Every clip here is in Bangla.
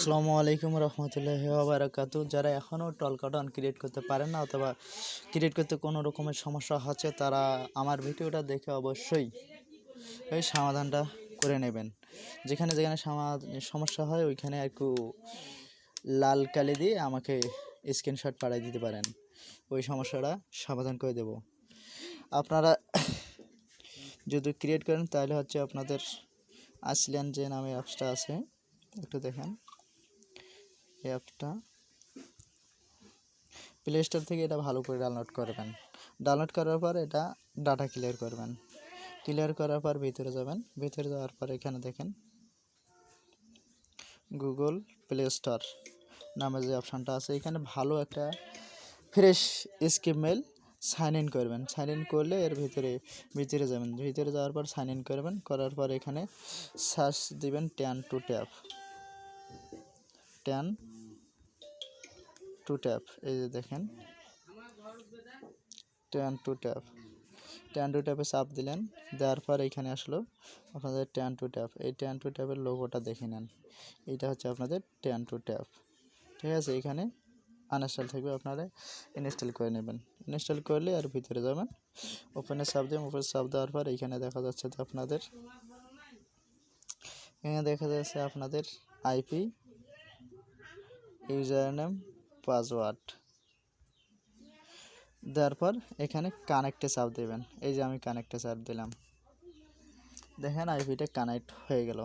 আসসালামু আলাইকুম রহমতুল্লাহ বারাকাতু যারা এখনও টল কাটন ক্রিয়েট করতে পারেন না অথবা ক্রিয়েট করতে কোনো রকমের সমস্যা হচ্ছে, তারা আমার ভিডিওটা দেখে অবশ্যই এই সমাধানটা করে নেবেন। যেখানে যেখানে সামা- সমস্যা হয়, ওইখানে একটু লাল কালি দিয়ে আমাকে স্ক্রিনশট পাঠিয়ে দিতে পারেন। ওই সমস্যাটা সমাধান করে দেব। আপনারা যদি ক্রিয়েট করেন, তাহলে হচ্ছে আপনাদের আসলেন যে নামে অ্যাপসটা আছে, একটু দেখেন। অ্যাপটা প্লে স্টোর থেকে এটা ভালো করে ডাউনলোড করবেন। ডাউনলোড করার পর এটা ডাটা ক্লিয়ার করবেন। ক্লিয়ার করার পর ভিতরে যাবেন। ভিতরে যাওয়ার পর এখানে দেখেন গুগল প্লে স্টোর নামে যে অপশানটা আছে, এখানে ভালো একটা fresh skip mail sign in করবেন। সাইন ইন করলে এর ভিতরে ভিতরে যাবেন। ভিতরে যাওয়ার পর সাইন ইন করবেন। করার পর এখানে সার্চ দিবেন tan to tap tan to tap, এই যে দেখেন। Tan to tap. Tan to ট্যাপে চাপ দিলেন, দেওয়ার পর এইখানে আসলো আপনাদের ট্যান টু ট্যাপ। এই ট্যান টু ট্যাপের লোগোটা দেখে নেন। এইটা হচ্ছে আপনাদের ট্যান টু ট্যাপ। ঠিক আছে, এখানে আনইনস্টল থাকবে, আপনারা ইনস্টল করে নেবেন। ইনস্টল করলে আর ভিতরে যাবেন। ওপেনে চাপ দেবেন ওপেনে চাপ দেওয়ার পর এখানে দেখা যাচ্ছে যে আপনাদের এখানে দেখা যাচ্ছে আপনাদের আইপি ইউজার নেম পাসওয়ার্ড। দেওয়ার পর এখানে কানেক্টে চাপ দেবেন। এই যে আমি কানেক্টে চাপ দিলাম। দেখেন আইপিটা কানেক্ট হয়ে গেল।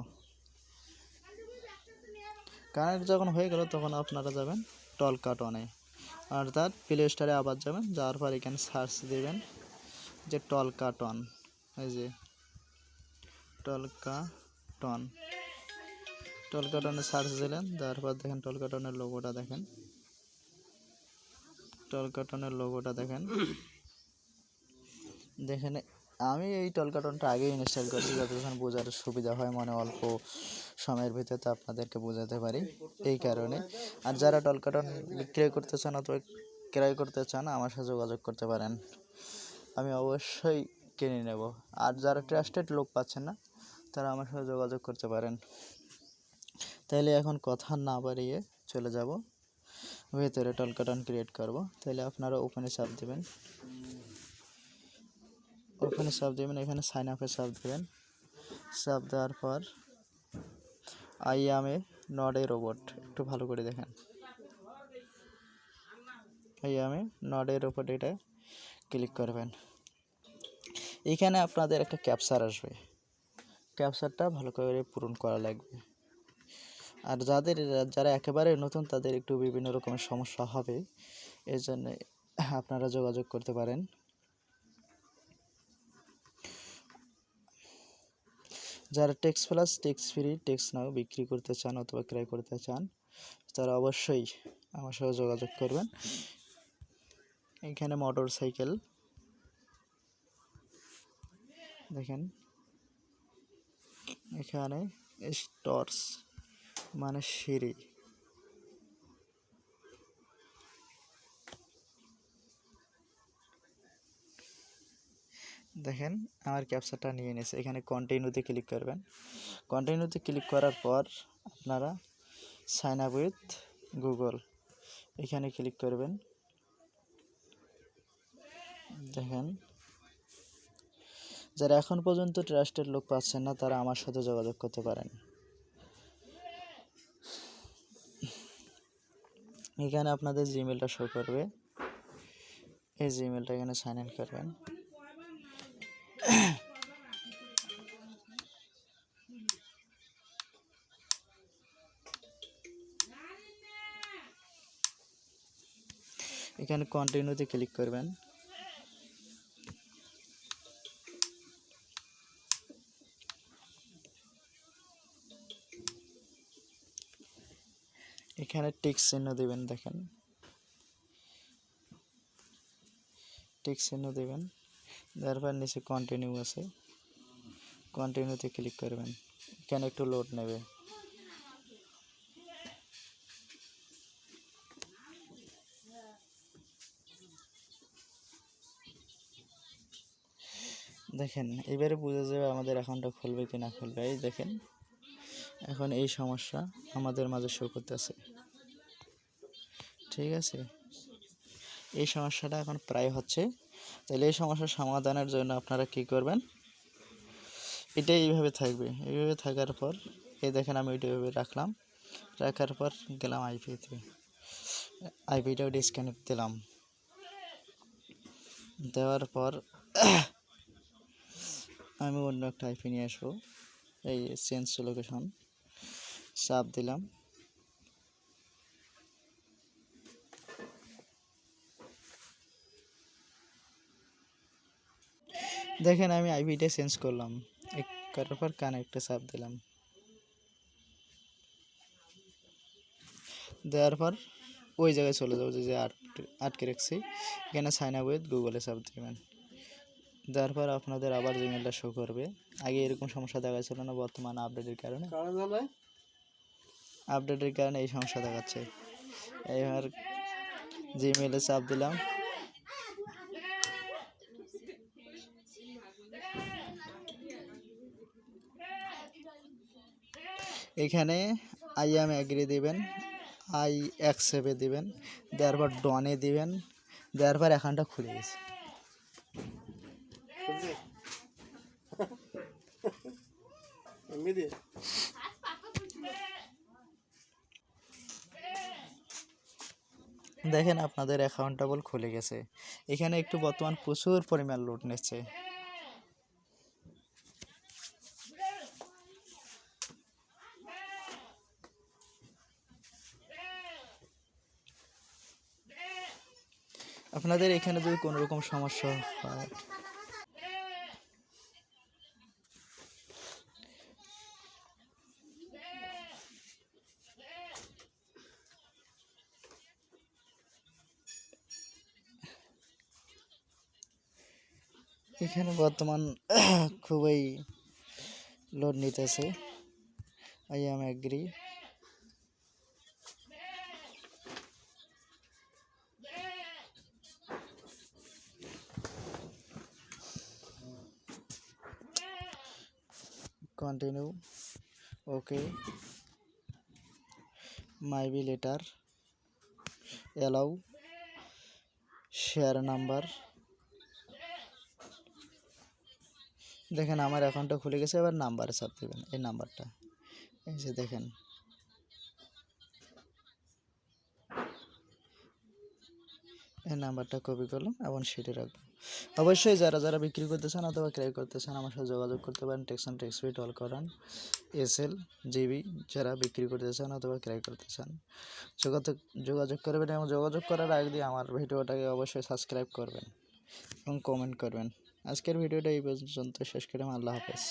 কানেক্ট যখন হয়ে গেল তখন আপনারা যাবেন টল কাটনে অর্থাৎ প্লে স্টোরে আবার যাবেন। যাওয়ার পর এখানে সার্চ দেবেন যে টল কাটন এই যে টল কাটন টল কাটনে সার্চ দিলেন। দেওয়ার পর দেখেন টল কাটনের লোগোটা দেখেন। টল কাটনের লোগোটা দেখেন। দেখেন আমি এই টল কাটনটা আগেই ইনস্টল করছি যতক্ষণ বোঝার সুবিধা হয় মানে অল্প সময়ের ভিতরে আপনাদেরকে বোঝাতে পারি এই কারণে। আর যারা টল কাটন বিক্রয় করতে চান অথবা ক্রয় করতে চান আমার সাথে যোগাযোগ করতে পারেন। আমি অবশ্যই কিনে নেব। আর যারা ট্রাস্টেড লোক পাচ্ছেন না তারা আমার সাথে যোগাযোগ করতে পারেন। তাইলে এখন কথা না বাড়িয়ে চলে যাব। ভেতরে টল কাটন ক্রিয়েট করব। তাহলে আপনারা ওপেনে চাপ দেবেন। ওপেনে চাপ দেবেন, এখানে সাইন আপে চাপ দেবেন। চাপ দেওয়ার পর I am a not a robot একটু ভালো করে দেখেন। I am a not a robot এটা ক্লিক করবেন। এখানে আপনাদের একটা ক্যাপচার আসবে। ক্যাপচারটা ভালো করে পূরণ করা লাগবে। আর যাদের, যারা একেবারে নতুন তাদের একটু বিভিন্ন রকমের সমস্যা হবে এই জন্য আপনারা যোগাযোগ করতে পারেন। যারা text plus, text free, text now বিক্রি করতে চান অথবা ক্রয় করতে চান, তারা অবশ্যই আমার সাথে যোগাযোগ করবেন। এখানে মোটর সাইকেল। দেখেন। এখানে স্টর্স। মানে সিঁড়ি। দেখেন, আমার ক্যাপচারটা নিয়ে নিয়েছে। এখানে কন্টিনিউতে ক্লিক করবেন। কন্টিনিউতে ক্লিক করার পর আপনারা সাইন আপ উইথ গুগল এখানে ক্লিক করবেন। দেখেন। যারা এখন পর্যন্ত ট্রাস্টের লোক পাচ্ছেন না, তারা আমার সাথে যোগাযোগ করতে পারেন। এখানে আপনাদের জিমেলটা শো করবে। এই জিমেলটা এখানে সাইন ইন করবেন। এখানে কন্টিনিউতে ক্লিক করবেন। এখানে টিক চিহ্ন দেবেন, দেখেন। টিক চিহ্ন দেবেন। দেওয়ার পর নিচে কন্টিনিউ আছে। কন্টিনিউতে ক্লিক করবেন। এখানে একটু লোড নেবে। দেখেন, এবারে বোঝা যাবে আমাদের অ্যাকাউন্টটা খুলবে কি না খুলবে। এই দেখেন, এখন এই সমস্যা আমাদের মাঝে শো করতেছে। ঠিক আছে? এই সমস্যাটা এখন প্রায় হচ্ছে। তাহলে এই সমস্যার সমাধানের জন্য আপনারা কি করবেন? এটা এইভাবে থাকবে। এইভাবে থাকার পর, এই দেখেন আমি ওইটা এইভাবে রাখলাম। রাখার পর গেলাম আইপিতে আইপিটাও ডিসকানেক্ট দিলাম। দেওয়ার পর আমি অন্য একটা আইপি নিয়ে আসব। এই চেঞ্জ লোকেশন চাপ দিলাম। দেখেন আমি আইপিটা চেঞ্জ করলাম। এক করার পর কানেক্টে চাপ দিলাম। দেওয়ার পর ওই জায়গায় চলে যাব যে আট- আটকে রাখছি। এখানে সাইন আপ উইথ গুগলে চাপ দেবেন। দেওয়ার পর আপনাদের আবার জিমেলটা শো করবে। আগে এরকম সমস্যা দেখা ছিল না বর্তমান আপডেটের কারণে। আপডেটের কারণে এই সমস্যা দেখাচ্ছে। এবার জিমেলে চাপ দিলাম। এখানে আই এম এগ্রি দিবেন আই অ্যাকসেপে দিবেন দেওয়ার পর ডনে দিবেন দেওয়ার পর অ্যাকাউন্টটা খুলে গেছে। দেখেন আপনাদের অ্যাকাউন্টটা বল খুলে গেছে। এখানে একটু বর্তমান প্রচুর পরিমাণ লোড নিচ্ছে। আপনাদের এখানে যদি কোনো রকম সমস্যা হয়। এখানে বর্তমান খুবই লোড নিতেছে। I am agree continue okay maybe letter allow share number দেখেন, আমার অ্যাকাউন্টটা খুলে গেছে, এবার নাম্বারে চাপ দেবেন, এই নাম্বারটা এই যে দেখেন। এই নাম্বারটা কপি করলাম এবং সেটা রাখব অবশ্যই যারা যারা বিক্রি করতে চান অথবা ক্রয় করতে চান আমার সাথে যোগাযোগ করতে পারেন। টেক্সন টেক্সপি অল করান। এসএল জিবি যারা বিক্রি করতে চান অথবা ক্রয় করতে চান যোগাযোগ যোগাযোগ করবেন এবং যোগাযোগ করার আগে আমার ভিডিওটাকে অবশ্যই সাবস্ক্রাইব করবেন এবং কমেন্ট করবেন। আজকের ভিডিওটা এই পর্যন্ত। শেষ করে আল্লাহ হাফেজ।